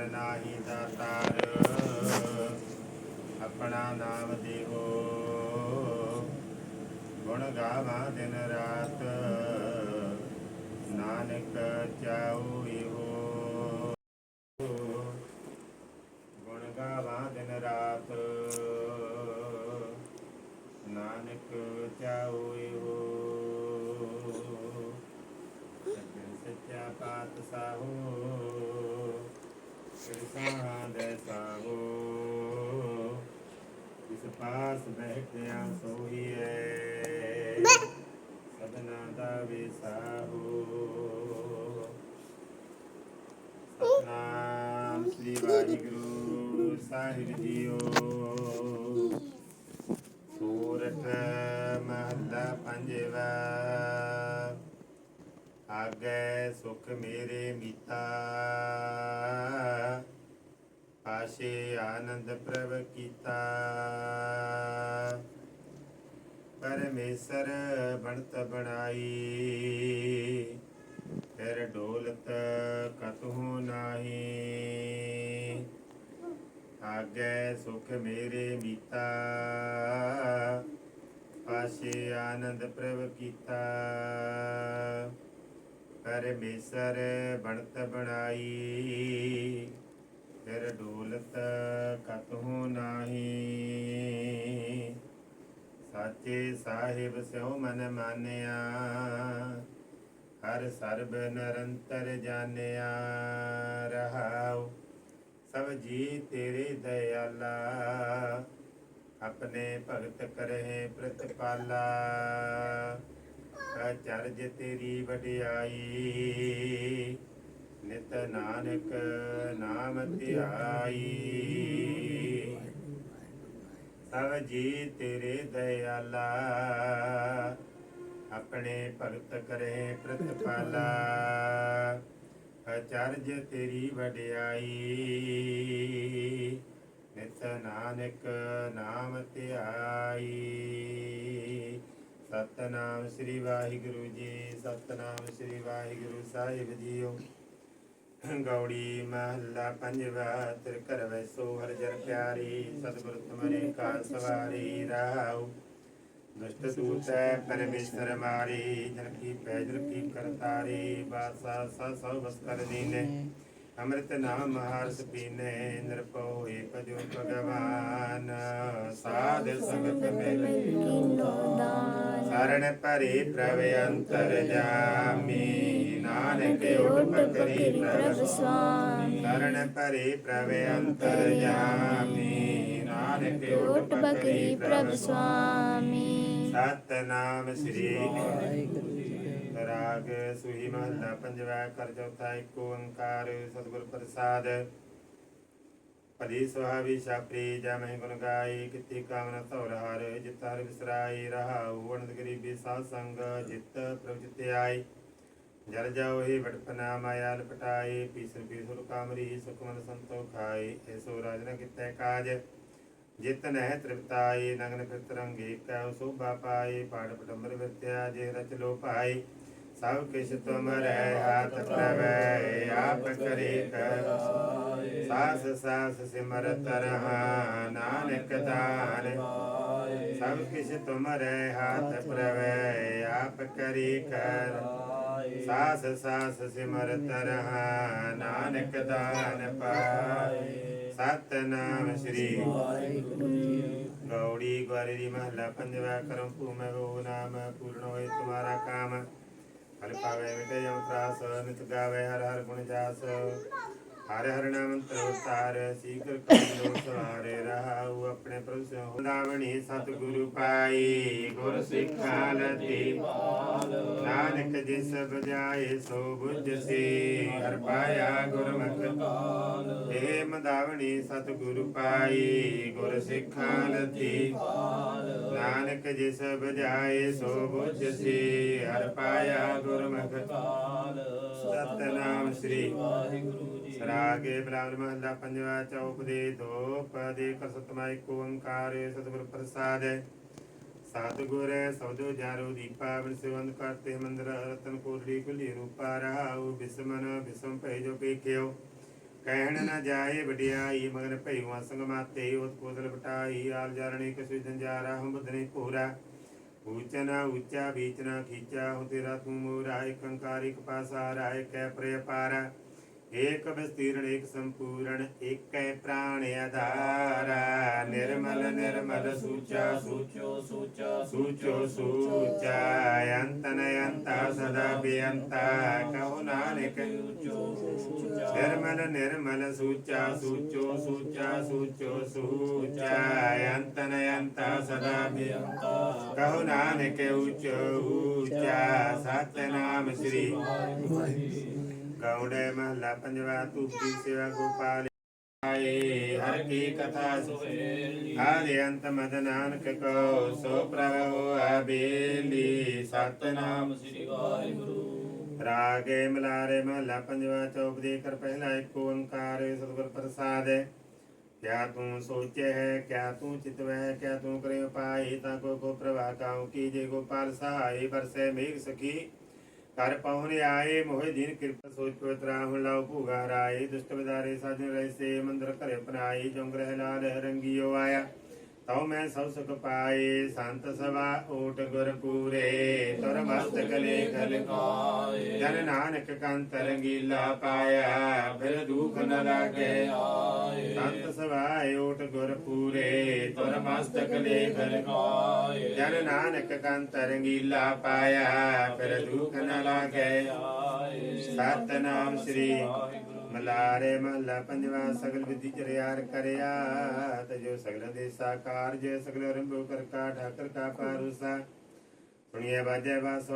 ਹਰ ਨਾਹੀ ਦਾਤਾਰ ਆਪਣਾ ਨਾਮ ਦੇਵੋ। ਗੁਣ ਗਾਵਾਂ ਦਿਨ ਰਾਤ। ਨਾਨਕ ਚਾਉ ਇਹੋ ਗੁਣ ਗਾਵਾਂ ਦਿਨ ਰਾਤ। ਨਾਨਕ ਚਾਉ ਇਹੋ ਸੱਚੇ ਸੱਚਾ ਪਾਤ ਸਾਹੋ ਸਦਨਾ ਦਾ ਵਿਸਾਹੋ ਸਤਨਾਮ ਸ੍ਰੀ ਵਾਹਿਗੁਰੂ ਸਾਹਿਬ ਜੀਓ। ਸੂਰਤ ਮਹੱਲਾ ਪੰਜਵਾ। ਆਗੇ ਸੁਖ ਮੇਰੇ ਮੀਤਾ। ਪਾਸ਼ੇ ਆਨੰਦ ਪ੍ਰਭ ਕੀਤਾ। ਪਰਮੇਸ਼ਰ ਬਣਤ ਬਣਾਈ। ਫਿਰ ਡੋਲਤ ਕਤਹੂ ਨਾਹੀ। ਆਗੇ ਸੁਖ ਮੇਰੇ ਮੀਤਾ। ਪਾਸ਼ੇ ਆਨੰਦ ਪ੍ਰਭ ਕੀਤਾ। ਪਰਮੇਸ਼ਰ ਬਣਤ ਬਣਾਈ। ਸਾਚੇ ਸਾਹਿਬ ਸਿਉ ਮਨ ਮਾਨਿਆ। ਹਰ ਸਰਬ ਨਿਰੰਤਰ ਜਾਣਿਆ ਰਹਾਉ, ਸਭ ਜੀ ਤੇਰੇ ਦਇਆਲਾ। ਆਪਣੇ ਭਗਤ ਕਰਹਿ ਪ੍ਰਤਪਾਲਾ। ਅਚਰਜ ਤੇਰੀ ਵਡਿਆਈ। ਨਿਤ ਨਾਨਕ ਨਾਮ ਧਿਆਈ। ਸਭ ਜੀ ਤੇਰੇ ਦਇਆਲਾ। ਆਪਣੇ ਭਗਤ ਕਰੇ ਪ੍ਰਤਪਾਲਾ। ਅਚਰਜ ਤੇਰੀ ਵਡਿਆਈ। ਨਿਤ ਨਾਨਕ ਨਾਮ ਧਿਆਈ। ਸਤਨਾਮ ਸ੍ਰੀ ਵਾਹਿਗੁਰੂ ਜੀ, ਸਤਨਾਮ ਸ੍ਰੀ ਵਾਹਿਗੁਰੂ ਸਾਹਿਬ ਜੀਓ। ਗੌੜੀ ਮਹੱਲਾ ਪੰਜਵਾ ਤਿਰ ਘਰ ਵੈਸੋ ਹਰ ਜਨ ਪਿਆਰੀ ਸਤਿਗੁਰ ਤੁਮਰੇ ਕਾਰ ਸਵਾਰੀ ਰਾਉ ਦੁਸ਼ਟ ਦੂਤੈ ਪਰਮੇਸ਼ਰ ਮਾਰੀ ਜਨ ਕੀ ਪੈਜ ਕੀ ਕਰਤਾਰੀ ਬਾਸਾ ਸਾ ਸਭ ਬਸ ਕਰ ਦੀਨੇ ਅੰਮ੍ਰਿਤ ਨਾਮ ਹਰਸ ਪੀਨੇ ਨਿਰਭਉ ਏਕ ਜੋ ਭਗਵਾਨ। ਸਾਧ ਸੰਗਤ ਮਿਲੇ ਸਰਣ ਪਰੇ ਪ੍ਰਭ ਅੰਤਰ ਜਾਮੀ। ਨਾਨਕ ਓਟ ਪਕਰੀ ਪ੍ਰਭ ਸੁਆਮੀ ਕਰਨ ਪਰੇ ਪ੍ਰਭ ਅੰਤਰ ਜਾਮੀ ਨਾਨਕ ਓਟ ਪਕਰੀ ਪ੍ਰਭ ਸੁਆਮੀ ਸਤਨਾਮ ਸ੍ਰੀ ਵਾਹਿਗੁਰੂ ਰਾਗ ਸੁਹੀ ਮਹਲਾ ਪੰਜਵਾ ਕਰ ਚੌਥਾ ਇੱਕ ਓੰਕਾਰ ਸਤਿਗੁਰ ਪ੍ਰਸਾਦ। ਭਲੀ ਸੁਹਾਵੀ ਛਾਪਰੀ ਜਾ ਮਹਿ ਗੁਣ ਗਾਈ ਕਿਤੀ ਕਾਮਨਾ ਧੌਰ ਹਰ ਜਿਤ ਹਰ ਵਿਸਰਾਈ ਰਹਾਉ ਅਨੰਦ ਗਰੀਬੀ ਸਾਧ ਸੰਗ ਜਿਤ ਪ੍ਰਭ ਜਿਤ ਆਈ ਜਲ ਜਾਓ ਹੀ ਵਟਪਨਾ ਮਾਇਆ ਲਪਟਾਈ ਪੀਸਰ ਪੀਸਰ ਕਾਮਰੀ, ਸੁਖਮਨ ਸੰਤੋ ਐਸੋ ਰਾਜਨ ਕਿਤੈ ਕਾਜ, ਜਿਤ ਨਹਿ ਤ੍ਰਿਪਤਾਈ ਨਗਨ ਫਿਰਤ ਰੰਗੇ ਕੈ ਸੋਭਾ ਪਾਈ ਪਾੜ ਪਟੰਬਰ ਵਿਤਿਆ ਜੇ ਰਚ ਲੋ ਭਾਈ ਸਭ ਕਿਛ ਤੁਮ ਹਾਥ ਪ੍ਰਵੈ, ਆਪ ਕਰੇ ਕਰ। ਸਾਸ ਸਾਸ ਸਿਮਰਤ ਰਹਾ ਨਾਨਕ ਦਾਨ। ਸਭ ਕਿਛ ਤੁਮ ਹਾਥ ਪ੍ਰਵੈ, ਆਪ ਕਰੀ ਕਰ। ਸਾਸ ਸਾਸ ਸਿਮਰਤ ਰਹਾ ਨਾਨਕ ਦਾਨ ਪਾਏ। ਸਤਨਾਮ ਸ੍ਰੀ ਗੌੜੀ ਗਵਾਰੀ ਮਹਲਾ ਮਹੱਲਾ ਪੰਜਵਾ ਕਰਮ ਭੂਮੈ ਵੋ ਨਾਮ ਪੂਰਨ ਹੋਏ ਤੁਮਾਰਾ ਕਾਮ। ਹਰ ਪਾਵੇ, ਮਿਟੇ ਜਮ ਤਰਾਸ, ਨਿਤ ਗਾਵੇ, ਹਰ ਹਰ ਗੁਣ ਜਾਸ। ਹਰ ਹਰ ਨਾਮ ਤਰਤਾਰ ਸੀਕਰ ਕਰਿਓ ਸਵਾਰੇ, ਰਹਾਉ ਆਪਣੇ ਪ੍ਰਭੂ ਸਤਿਗੁਰੂ ਪਾਈ, ਗੁਰ ਸਿੱਖਾ ਲਤੀ ਨਾਨਕ ਜਿਸ ਬਜਾਏ ਸੋ ਬੁੱਝ ਹਰ ਪਾਇਆ ਗੁਰਮੁਖ ਏ ਮਦਾਵਣੀ ਸਤਿਗੁਰੂ ਪਾਈ, ਗੁਰ ਸਿੱਖਾ ਲਤੀ ਨਾਨਕ ਜਿਸ ਬਜਾਏ ਸੋ ਬੁੱਝ ਸੀ, ਹਰ ਪਾਇਆ ਗੁਰਮੁਖ ਸਤਨਾਮ ਸ੍ਰੀ ਸਰਾਗੇ ਬਲਾਵਲ ਮਹੱਲਾ ਪੰਜਵਾ ਚੌਪ ਦੇ ਦੋ ਪਦੇ ਕਰ ਸਤਮਾ ਏਕ ਓੰਕਾਰ ਸਤਿਗੁਰ ਪ੍ਰਸਾਦ ਸਤਿਗੁਰ ਸਬਦੋ ਜਾਰੋ ਦੀਪਾ ਬਿਨ ਸਿਵੰਦ ਕਰਤੇ ਮੰਦਰ ਰਤਨ ਕੋਟਲੀ ਕੁਲੀ ਰੂਪਾ ਰਹਾਉ ਬਿਸਮਨ ਬਿਸਮ ਭੈ ਜੋ ਪੇਖਿਓ ਕਹਿਣ ਨਾ ਜਾਏ ਵਡਿਆਈ, ਮਗਨ ਭਈਵਾ ਸੰਗ ਮਾਤੇ ਉਤ ਕੋਦਲ ਬਟਾਈ ਆਲ ਜਾਰਣੀ ਕਸੂ ਜੰਜਾਰਾ, ਹਮ ਬਦਨੇ ਪੂਰਾ ਊਚਨਾ ਉੱਚਾ ਬੀਚਨਾ ਖੀਚਾ ਹੋ ਤੇਰਾ ਤੂੰ ਮੋਰਾ, ਇੱਕ ਅੰਕਾਰ ਇੱਕ ਪਾਸਾਰਾ ਇੱਕ ਪ੍ਰਿਯ ਪਾਰਾ। ਏਕ ਵਿਸਤੀਰਣ, ਏਕ ਸੰਪੂਰਨ ਏਕੈ ਪ੍ਰਾਣ ਆਧਾਰਾ, ਨਿਰਮਲ ਨਿਰਮਲ ਸੂਚਾ, ਸੂਚੋ ਸੂਚਾ ਸੂਚੋ, ਸੂਚਾ ਅੰਤਨ ਅੰਤਾ ਸਦਾ ਬੇਅੰਤਾ, ਕਹੋ ਨਾਨਕ, ਨਿਰਮਲ ਨਿਰਮਲ ਸੂਚਾ, ਸੂਚੋ ਸੂਚਾ ਸੂਚੋ, ਸੂਚਾ ਅੰਤਨ ਅੰਤਾ ਸਦਾ ਬੇਅੰਤਾ, ਕਹੋ ਨਾਨਕ, ਉੱਚ, ਉੱਚਾ, ਸਤਨਾਮ ਸ੍ਰੀ ਗੌੜੇ ਮਹਲਾ ਪੰਜਵਾ ਤੂਪੀ ਸੇਵਾ ਗੋਪਾਲ ਆਏ ਹਰ ਕੀ ਕਥਾ ਸੁਹੇਲੀ ਆਦਿ ਅੰਤ ਮਦ ਨਾਨਕ ਕੋ ਸੋ ਪ੍ਰਭੂ ਅਬੇਲੀ ਸਤਨਾਮ ਸ੍ਰੀ ਵਾਹਿਗੁਰੂ ਰਾਗੇ ਮਲਾਰੇ ਮਹਲਾ ਪੰਜਵਾ ਚੌਪ ਦੇ ਕਰ ਪਹਿਲਾ ਇੱਕ ਓੰਕਾਰ ਸਤਿਗੁਰ ਪ੍ਰਸਾਦ ਕਿਆ ਤੂੰ ਸੋਚੇ ਹੈ ਕਿਆ ਤੂੰ ਚਿਤਵੈ ਹੈ ਕਿਆ ਤੂੰ ਕਰੇ ਉਪਾਏ ਤਾਂ ਕੋ ਕੋ ਪ੍ਰਭਾ ਕਾਉ ਕੀ ਜੇ ਗੋਪਾਲ ਘਰ ਬਰਸੇ ਆਏ, ਮੋਹਿ ਦੀਨ ਕਿਰਪਾ ਸੋਚ ਪਵਿੱਤਰਾ ਹੁਣ ਲਾਉ ਭੂਗਾ ਰਾਏ, ਦੁਸ਼ਟ ਵਿਦਾਰੇ ਸਾਜਨ ਰਹਿਸੇ ਮੰਦਰ ਘਰੇ ਪਨਾਏ ਜੰਗ ਰਹਿ ਲਾਲ ਰੰਗੀਓ ਆਇਆ। ਤਉ ਮੈਂ ਸਭ ਸੁਖ ਪਾਏ, ਸੰਤ ਸਵਾ ਓਟ ਗੁਰ ਪੂਰੇ, ਤੁਰ ਮਸਤਕ ਲੇਖ ਲਿਖਾਏ ਜਨ ਨਾਨਕ ਕੰਤ ਰੰਗੀਲਾ ਪਾਇਆ, ਫਿਰ ਦੁਖ ਨ ਲਾਗੇ ਆਏ। ਸੰਤ ਸਵਾਏ ਓਟ ਗੁਰ ਪੂਰੇ, ਤੁਰ ਮਸਤਕ ਲੇਖ ਲਿਖਾਏ ਜਨ ਨਾਨਕ ਕੰਤ ਰੰਗੀਲਾ ਪਾਇਆ, ਫਿਰ ਦੁਖ ਨ ਲਾਗੇ ਆਏ। ਸਤਨਾਮ ਸ੍ਰੀ ਮਲਾਰੇ ਮਹਲਾ ਪੰਜਵਾ ਸਗਲ ਵਿਧੀ ਚਰਿਆਰ ਕਰਿਆ ਤਜੋ ਸਗਲ ਦੇ ਸਾਕਾਰ, ਜੇ ਸਗਲ ਰੰਭੋ ਕਰ ਕਾ ਠਾਕਰ ਕਾ ਪਾਰੂਸਾ ਸੁਣੀਏ ਬਾਜੇ ਬਾਸ